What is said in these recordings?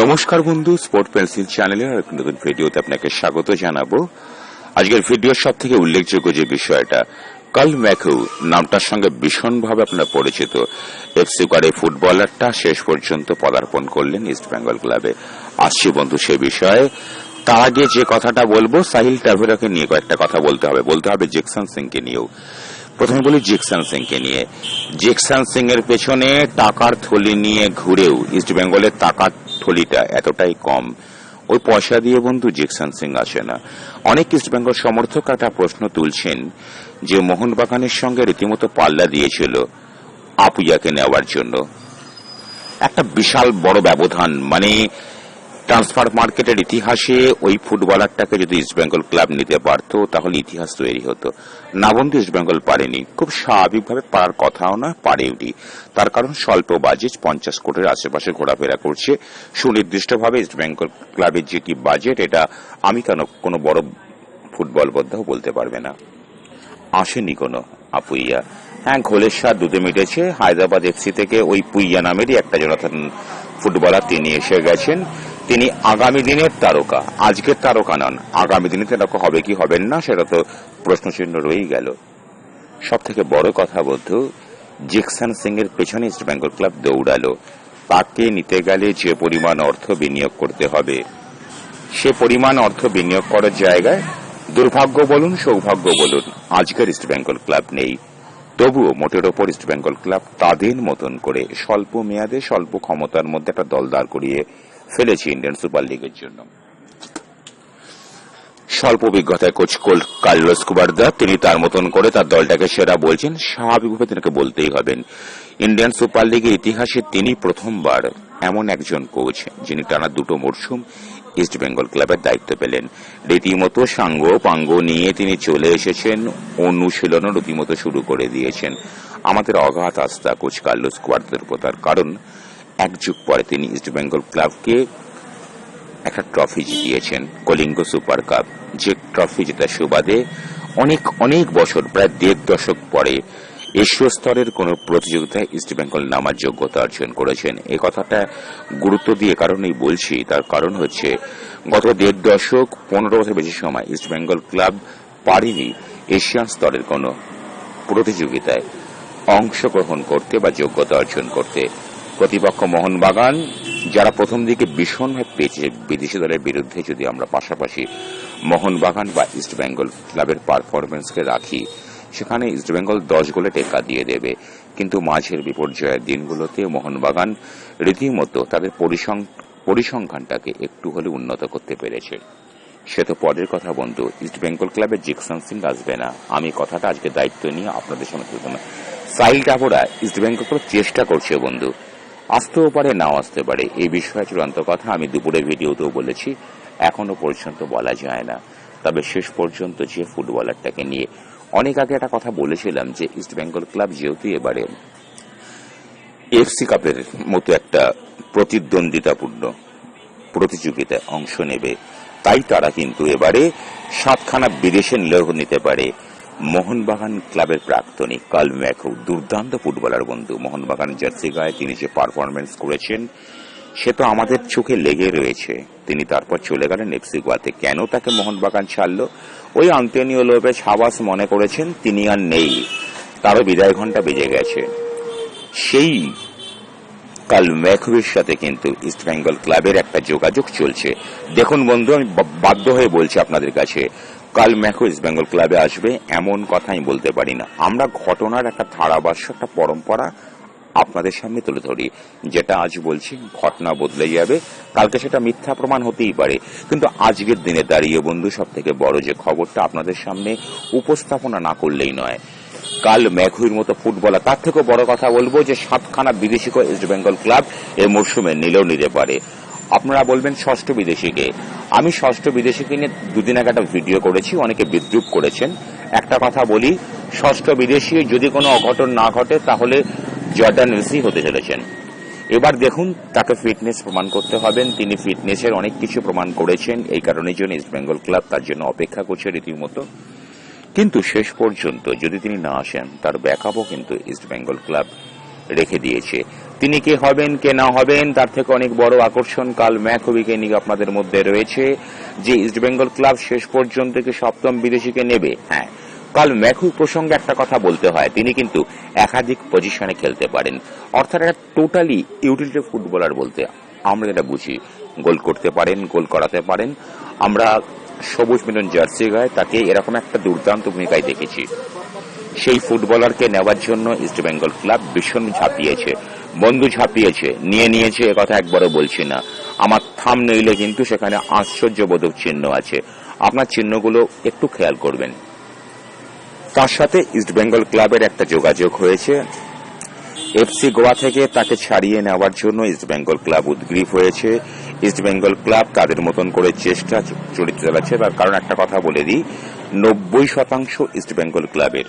নমস্কার বন্ধু sport pencil চ্যানেলের আর নতুন ভিডিওতে আপনাকে স্বাগত জানাব। আজকের ভিডিওর সব থেকে উল্লেখযোগ্য যে বিষয়টা কাল ম্যাকু নামটার সঙ্গে ভীষণভাবে আপনার পরিচিত। এফসি কারে ফুটবলারটা শেষ পর্যন্ত পদার্পণ করলেন ইস্ট বেঙ্গল ক্লাবে আসছি বন্ধু সে বিষয়ে। তার আগে যে কথাটা বলব সাহিল ট্রাভেলকে নিয়ে কয়েকটা কথা বলতে হবে। বলতে হবে জেকসন সিংকে নিয়েও। প্রথমে বলি জেকসন সিংকে নিয়ে। জেকসন সিং এর পেছনে টাকার থলি নিয়ে ঘুরেও ইস্ট বেঙ্গলের টাকার থলিটা এতটাই কম। ওই পয়সা দিয়ে বন্ধু জেকসন সিং আসে না। অনেক ইস্ট বেঙ্গল সমর্থক একটা প্রশ্ন তুলছেন যে মোহনবাগানের সঙ্গে রীতিমতো পাল্লা দিয়েছিল আপুইয়াকে নেওয়ার জন্য। একটা বিশাল বড় ব্যবধান মানে ট্রান্সফার মার্কেটের ইতিহাসে ওই ফুটবলারটাকে যদি ইস্টবেঙ্গল ক্লাব নিতে পারত, তাহলে ইতিহাস তৈরি হতো। না ইস্টবেঙ্গল পারেনি। খুব স্বাভাবিকভাবে পারার কথাও না পারেওনি তার কারণ স্বল্প বাজেট পঞ্চাশ কোটির আশেপাশে ঘোরাফেরা করছে। সুনির্দিষ্টভাবে ইস্টবেঙ্গল ক্লাবের যে কি বাজেট এটা আমি কেন কোনো বড় ফুটবল বোদ্ধাও বলতে পারবে না। আসেনি কোনো আপুইয়া। হ্যাঁ ঘোলের স্বাদ দুধে মিটেছে। হায়দ্রাবাদ এফসি থেকে ওই পুইয়া নামেরই একটা জনাথন ফুটবলার তিনি এসে গেছেন। তিনি আগামী দিনের তারকা। আজকের তারকা নন। আগামী দিনে তারকা হবে কি হবেন না, সেটা তো প্রশ্নচিহ্ন রয়েই গেল। সব থেকে বড় কথা বন্ধু, জেকসন সিং এর পেছনে ইস্ট বেঙ্গল ক্লাব দৌড়ালো। তাকে নিতে গেলে যে পরিমাণ অর্থ বিনিয়োগ করতে হবে, সে পরিমাণ অর্থ বিনিয়োগ করার জায়গায় দুর্ভাগ্য বলুন, সৌভাগ্য বলুন, আজকের ইস্ট বেঙ্গল ক্লাব নেই। তবুও মোটের ওপর ইস্ট বেঙ্গল ক্লাব তাদের মতন করে স্বল্প মেয়াদে, স্বল্প ক্ষমতার মধ্যে একটা দল দাঁড় করিয়ে ফেলেছে ইন্ডিয়ান সুপার লিগের জন্য। স্বল্প অভিজ্ঞতায় কোচ কার্লোস কুবারদা, তিনি তার মতন করে তার দলটাকে সেরা বলছেন, স্বাভাবিকভাবে তিনাকে বলতেই হবেন। ইন্ডিয়ান সুপার লিগের ইতিহাসে তিনি প্রথমবার এমন একজন কোচ, যিনি টানা দুটো মরশুম ইস্ট বেঙ্গল ক্লাবের দায়িত্ব পেলেন। রীতিমতো সাঙ্গ পাঙ্গ নিয়ে তিনি চলে এসেছেন, অনুশীলনও রীতিমতো শুরু করে দিয়েছেন। আমাদের অগাধ আস্থা কোচ কার্লোস কুয়ার্দের উপর, তার কারণ এক যুগ পরে তিনি ইস্ট বেঙ্গল ক্লাবকে একটা ট্রফি জিতিয়েছেন কলিঙ্গ সুপার কাপ যে ট্রফি জেতার সুবাদে অনেক অনেক বছর, প্রায় দেড় দশক পরে এশীয় স্তরের কোন প্রতিযোগিতায় ইস্ট বেঙ্গল নামার যোগ্যতা অর্জন করেছেন। এই কথাটা গুরুত্ব দিয়ে কারণেই বলছি, তার কারণ হচ্ছে গত দেড় দশক, পনেরো বছর বেশি সময় ইস্ট বেঙ্গল ক্লাব পারেনি এশিয়ান স্তরের কোন প্রতিযোগিতায় অংশগ্রহণ করতে বা যোগ্যতা অর্জন করতে। প্রতিপক্ষ মোহনবাগান, যারা প্রথম দিকে ভীষণভাবে পেয়েছে বিদেশি দলের বিরুদ্ধে, যদি আমরা পাশাপাশি মোহনবাগান বা ইস্ট বেঙ্গল ক্লাবের পারফরমেন্সকে রাখি, সেখানে ইস্ট বেঙ্গল দশ গোলে টেক্কা দিয়ে দেবে। কিন্তু মাঝের বিপর্যয়ের দিনগুলোতে মোহনবাগান রীতিমতো তাদের পরিসং- পরিসংখ্যানটাকে একটু হলে উন্নত করতে পেরেছে। সে তো পরের কথা বন্ধু ইস্ট বেঙ্গল ক্লাবের জিকসন সিং আসবে না। আমি কথাটা আজকে দায়িত্ব নিয়ে আপনাদের সামনে তুলতে না সাইল টাপোরা ইস্ট বেঙ্গল চেষ্টা করছে বন্ধু। আসতেও পারে, নাও আসতে পারে। এই বিষয়ে চূড়ান্ত কথা আমি দুপুরে ভিডিওতেও বলেছি। এখনও পর্যন্ত বলা যায় না। তবে শেষ পর্যন্ত যে ফুটবলারটাকে নিয়ে অনেক আগে একটা কথা বলেছিলাম যে ইস্ট বেঙ্গল ক্লাব যেহেতু এবারে এফসি কাপের মতো একটা প্রতিদ্বন্দ্বিতাপূর্ণ প্রতিযোগিতায় অংশ নেবে, তাই তারা কিন্তু এবারে সাতখানা বিদেশে নিলেও নিতে পারে। মোহনবাগান ক্লাবের প্রাক্তনী কাল ম্যাকো দুর্দান্ত ফুটবলার বন্ধু। মোহনবাগান জার্সি গায়ে তিনি যে পারফরমেন্স করেছেন, সে তো আমাদের চোখে লেগে রয়েছে। তিনি তারপর চলে গেলেন এফসি গোয়াতে। কেন তাকে মোহনবাগান ছাড়ল? ওই আন্তনিও লোপেজ হাবাস মনে করেছেন, তিনি আর নেই। তারও বিদায় ঘণ্টা বেজে গেছে। সেই কাল ম্যাকুয়ের সাথে কিন্তু ইস্ট বেঙ্গল ক্লাবের একটা যোগাযোগ চলছে। দেখুন বন্ধু, আমি বাধ্য হয়ে বলছি আপনাদের কাছে কাল ম্যাকু ইস্ট বেঙ্গল ক্লাবে আসবে, এমন কথা আমি বলতে পারি না। আমরা ঘটনার একটা ধারাভাষ্য, একটা পরম্পরা আপনাদের সামনে তুলে ধরি, যেটা আজ বলছি, ঘটনা বদলে যাবে। কালকে সেটা মিথ্যা প্রমাণ হতেই পারে। কিন্তু আজকের দিনে দাঁড়িয়ে বন্ধু সব থেকে বড় যে খবরটা আপনাদের সামনে উপস্থাপনা না করলেই নয়। কাল ম্যাঘুর মতো ফুটবলার, তার থেকেও বড় কথা বলব যে সাতখানা বিদেশি ইস্ট বেঙ্গল ক্লাব এই মরশুমে নিলেও নিতে পারে। আপনারা বলবেন ষষ্ঠ বিদেশিকে। আমি ষষ্ঠ বিদেশিকে নিয়ে দুদিন আগে একটা ভিডিও করেছি, অনেকে বিদ্রুপ করেছেন। একটা কথা বলি, ষষ্ঠ বিদেশি যদি কোনো অঘটন না ঘটে, তাহলে জর্ডান রিসি হতে চলেছেন। এবার দেখুন, তাকে ফিটনেস প্রমাণ করতে হবেন তিনি ফিটনেসের অনেক কিছু প্রমাণ করেছেন। এই কারণের জন্য ইস্ট বেঙ্গল ক্লাব তার জন্য অপেক্ষা করছে রীতিমতো। কিন্তু শেষ পর্যন্ত যদি তিনি না আসেন, তার ব্যাকআপও কিন্তু ইস্ট বেঙ্গল ক্লাব রেখে দিয়েছে। তিনি কে হবেন, কে না হবেন, তার থেকে অনেক বড় আকর্ষণ কাল ম্যাকবিকে নিয়ে আপনাদের মধ্যে রয়েছে। যে ইস্টবেঙ্গল ক্লাব শেষ পর্যন্ত কি সপ্তম বিদেশিকে নেবে। হ্যাঁ কাল ম্যাকু প্রসঙ্গে একটা কথা বলতে হয়। তিনি কিন্তু একাধিক পজিশনে খেলতে পারেন। অর্থাৎ একটা টোটালি ইউটিলিটি ফুটবলার বলতে আমরা যেটা বুঝি, গোল করতে পারেন, গোল করাতে পারেন। আমরা সবুজ মিলন জার্সি গায়ে তাকে এরকম একটা দুর্দান্ত ভূমিকায় দেখেছি। সেই ফুটবলারকে নেওয়ার জন্য ইস্টবেঙ্গল ক্লাব ভীষণ ঝাঁপিয়েছে। বন্ধু ঝাঁপিয়েছে নিয়ে নিয়েছে কথা একবারও বলছি না। আমার থাম নইলে কিন্তু সেখানে আশ্চর্যবোধক চিহ্ন আছে। আপনার চিহ্নগুলো একটু খেয়াল করবেন। তার সাথে ইস্টবেঙ্গল ক্লাবের একটা যোগাযোগ হয়েছে। এফসি গোয়া থেকে তাকে ছাড়িয়ে নেওয়ার জন্য ইস্টবেঙ্গল ক্লাব উদ্গ্রীব হয়েছে। ইস্টবেঙ্গল ক্লাব তাদের মতন করে চেষ্টা চরিত্র চালাচ্ছে। তার কারণ একটা কথা বলে দিই, নব্বই শতাংশ ইস্টবেঙ্গল ক্লাবের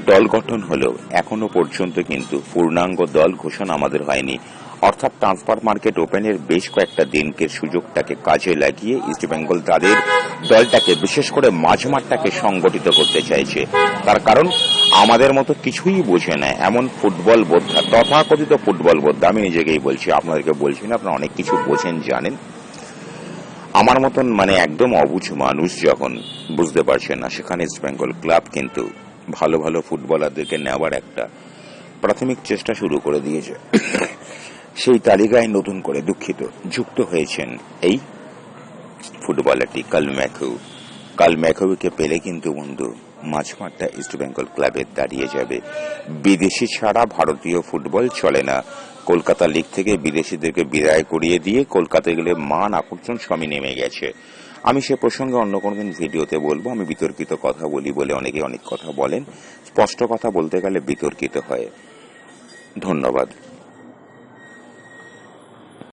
দল গঠন হলেও এখনও পর্যন্ত কিন্তু পূর্ণাঙ্গ দল ঘোষণা আমাদের হয়নি। অর্থাৎ ট্রান্সফার মার্কেট ওপেনের বেশ কয়েকটা দিনকে সুযোগটাকে কাজে লাগিয়ে ইস্টবেঙ্গল তাদের দলটাকে, বিশেষ করে মাঝমাঠটাকে সংগঠিত করতে চাইছে। তার কারণ, আমাদের মতো কিছুই বোঝে না। এমন ফুটবল বোদ্ধা, তথাকথিত ফুটবল বোদ্ধা, আমি নিজেকেই বলছি, আপনাদেরকে বলছি না, আপনারা অনেক কিছু বোঝেন, জানেন। আমার মতন মানে একদম অবুঝ মানুষ যখন বুঝতে পারছে না, সেখানে ইস্টবেঙ্গল ক্লাব কিন্তু ভালো ভালো ফুটবলারদেরকে নেওয়ার একটা প্রাথমিক চেষ্টা শুরু করে দিয়েছে। সেই তালিকায় নতুন করে দুঃখিত, যুক্ত হয়েছেন এই ফুটবলারটি কাল ম্যাথু কাল ম্যাথুকে পেলে কিন্তু বন্ধু, মাঝমাঠটা ইস্টবেঙ্গল ক্লাবে দাঁড়িয়ে যাবে। বিদেশি ছাড়া ভারতীয় ফুটবল চলে না। কলকাতা লিগ থেকে বিদেশিদেরকে বিদায় করিয়ে দিয়ে কলকাতায় গেলে মান আকর্ষণ সবই নেমে গেছে। আমি সে প্রসঙ্গে অন্য কোনো দিন ভিডিওতে বলব, আমি বিতর্কিত কথা বলি বলে অনেকে অনেক কথা বলেন। স্পষ্ট কথা বলতে গেলে বিতর্কিত হয়। ধন্যবাদ।